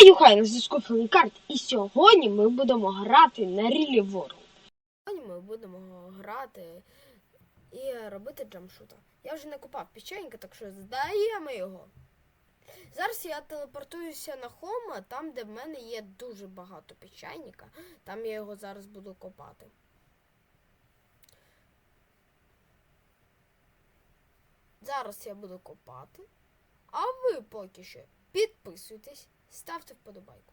Я Юхай на зв'язку Флікарт, і сьогодні ми будемо грати на Рілі Ворл. Сьогодні ми будемо грати і робити джамшута. Я вже не купав печенька, так що здаємо його. Зараз я телепортуюся на Хома, там, де в мене є дуже багато печайника. Там я його зараз буду копати. Зараз я буду копати. А ви поки що підписуйтесь, ставте вподобайку.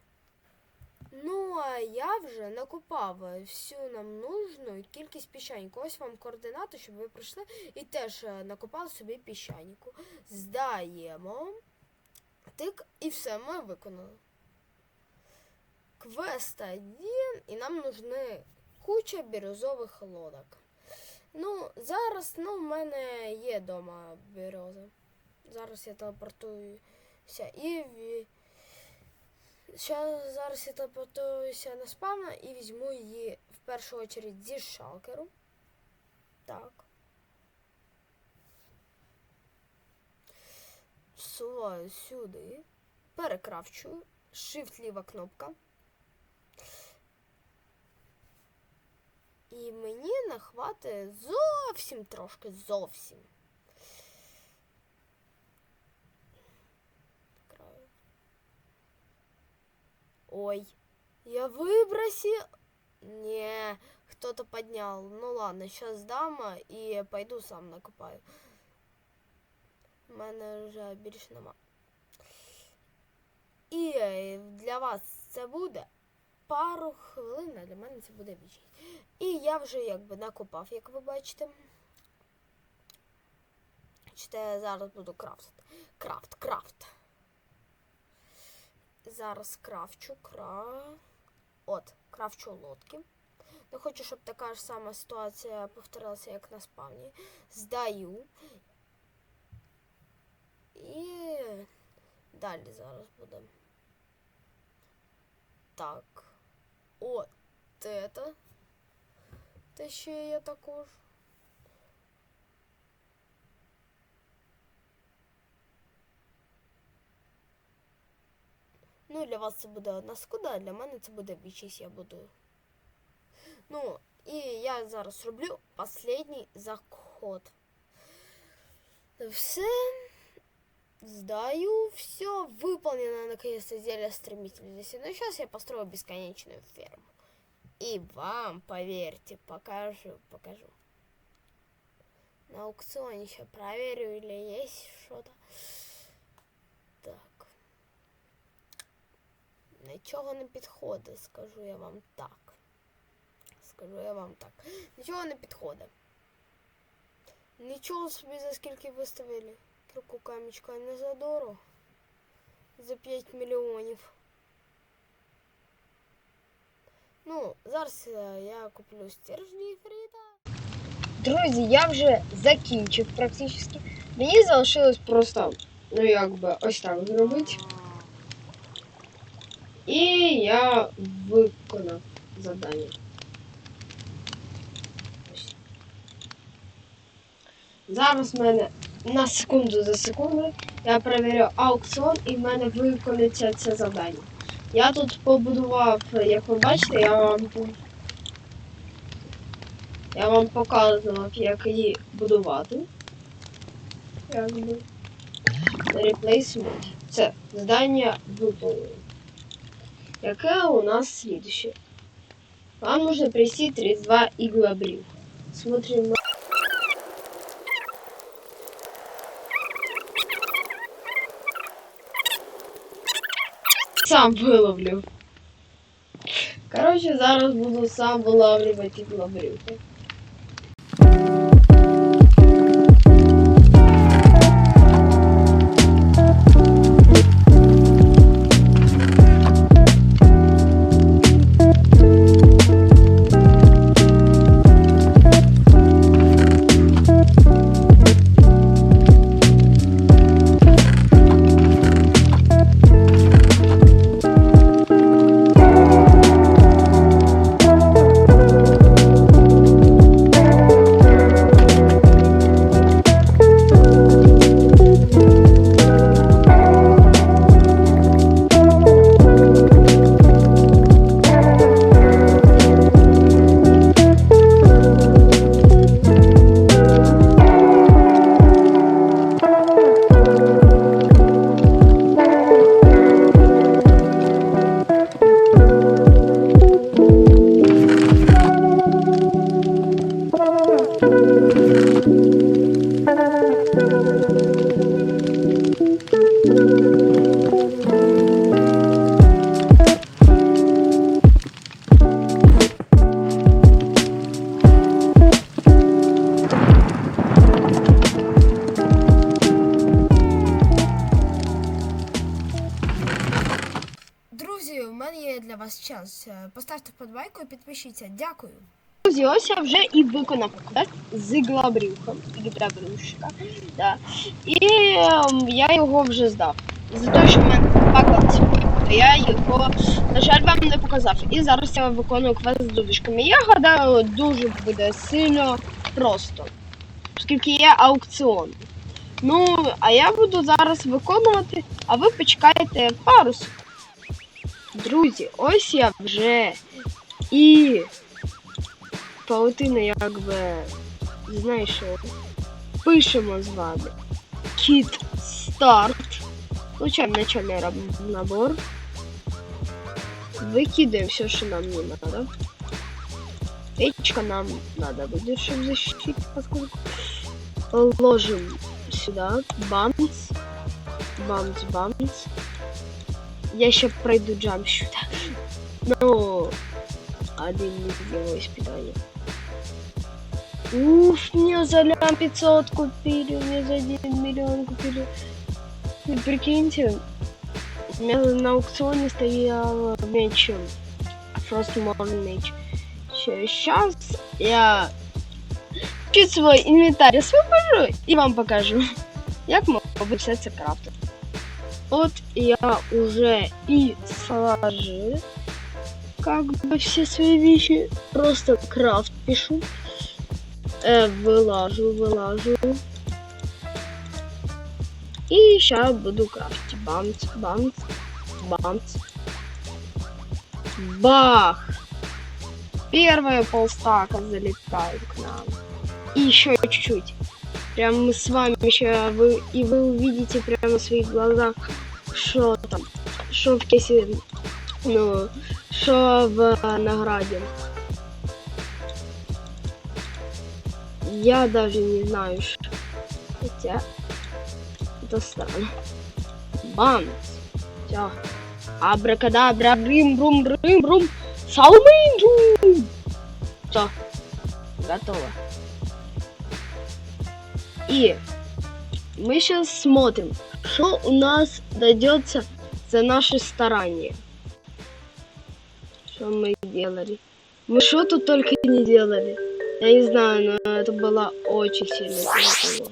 Ну, а я вже накопав всю нам нужну кількість піщаніку. Ось вам координати, щоб ви прийшли і теж е, накопали собі піщаніку. Здаємо. Тик, і все, ми виконали. Квест один, і нам нужны куча бірюзових лодок. Ну, зараз, ну, в мене є вдома бірюза. Зараз я телепортуюся і Щас, зараз я телепортуюся на спавна і візьму її в першу очередь зі шалкеру. Так. Всуваю сюди. Перекрафчую. Shift ліва кнопка. І мені нахватить зовсім трошки, зовсім. Ой, я выбросил. Не, кто-то поднял. Ну ладно, сейчас дам а, и пойду сам накопаю. У мене вже більш нема. І е, для вас це буде пару хвилин, а для мене це буде вічність. І я вже якби накопав, як ви бачите. Чи я зараз буду крафтити. Крафт, крафт. Зараз крафчу кра. От, крафчу лодки. Не хочу, щоб така ж сама ситуація повторилася, як на спавні. Здаю. І далі зараз буде. Так. От это. Те ще є також. Ну, для вас це буде одна секунда, а для мене це буде вічість, я буду. Ну, і я зараз роблю останній заход. Все. Сдаю, все, выполнено наконец-то зелье стремительности. Ну, сейчас я построю бесконечную ферму. И вам, поверьте, покажу, покажу. На аукционе еще проверю, или есть что-то. Нічого не підходить, скажу я вам так. Скажу я вам так. Нічого не підходить. Нічого собі за скільки виставили. Кірку камічка не за дорого. За 5 мільйонів. Ну, зараз е, я куплю стержні фріта. Друзі, я вже закінчив практично. Мені залишилось просто, ну якби, ось так зробити. І я виконав завдання. Зараз в мене на секунду за секунду я перевірю аукціон і в мене виконується це завдання. Я тут побудував, як ви бачите, я вам я вам показував, як її будувати. Якби. Replacement. Це здання выполнено. Яке у нас следующее? Вам нужно привести 32 иглобрил. Смотрим на... Сам виловлю. Короче, зараз буду сам вилавлювати іглобрюхи. Друзі, у мене є для вас час. Е, поставте подбайку і підпишіться. Дякую. Друзі, ось я вже і виконав квест з іглабрюхом. Іглабрюшка. Да. І ем, я його вже здав. За те, що в мене паклад то я його, на жаль, вам не показав. І зараз я виконую квест з дудочками. Я гадаю, дуже буде сильно просто. Оскільки є аукціон. Ну, а я буду зараз виконувати, а ви почекаєте пару. Друзі, ось я вже і паутина якби знаєш, що пишемо з вами. Кіт старт. Включаем начальный раб- набор. Выкидываем все, что нам не надо. Печка нам надо будет, чтобы защитить, поскольку ложим сюда. Бамс. Бамс, бамс. Я еще пройду джамп сюда. Ну, один не сделал испытание. Уф, мне за лям 500 купили, мне за 1 миллион купили. Прикиньте, у меня на аукционе стоял меч Frost Morn меч. Сейчас я чуть свой инвентарь освобожу и вам покажу, як могу все це. Вот я уже и сложил как бы все свои вещи. Просто крафт пишу. Э, вылажу, вылажу. И сейчас буду крафтить. Бамц, бамц, бамц. Бах! Первая полстака залетает к нам. И еще чуть-чуть. Прям мы с вами еще вы и вы увидите прямо в своих глазах, что там, что в кейсе, ну, что в награде. Я даже не знаю, что. Хотя это странно. Бамс. Все. Абракадабра, брим, брум, брим, брум. Салминджу. Все. Готово. И мы сейчас смотрим, что у нас дойдется за наши старания. Что мы делали. Мы что тут только не делали. Я не знаю, но это было очень сильно тяжело.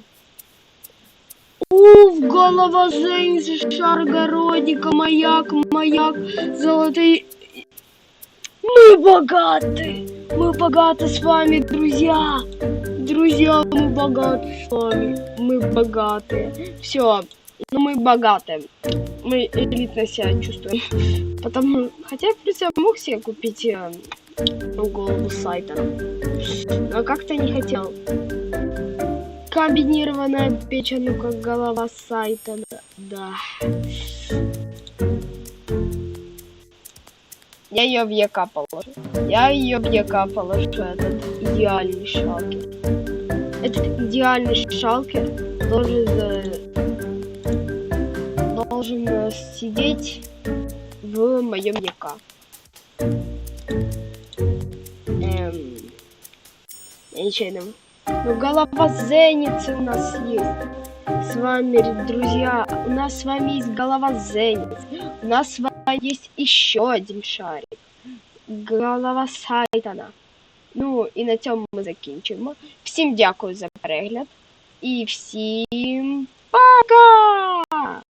Уф, голова Зенис, шар городника, маяк, маяк, золотые... Мы богаты! Мы богаты с вами, друзья! Друзья, мы богаты с вами. Мы богатые. Все, ну мы богатые. Мы элитно себя чувствуем. Потому, хотя, в принципе, я мог себе купить э, голову сайта. Но как-то не хотел. Комбинированная печень, ну как голова сайта. Да. Я ее в ЯК положу. Я ее в ЯК положу. Этот идеальный шалкер. Этот идеальный шалкер должен, должен э, сидеть в моем ЯК. я ничего не знаю. Ну, голова Зеницы у нас есть. С вами, друзья, у нас с вами есть голова Зениц. У нас с вами есть еще один шарик. Голова Сайтана. Ну, і на цьому ми закінчимо. Всім дякую за перегляд. І всім пока!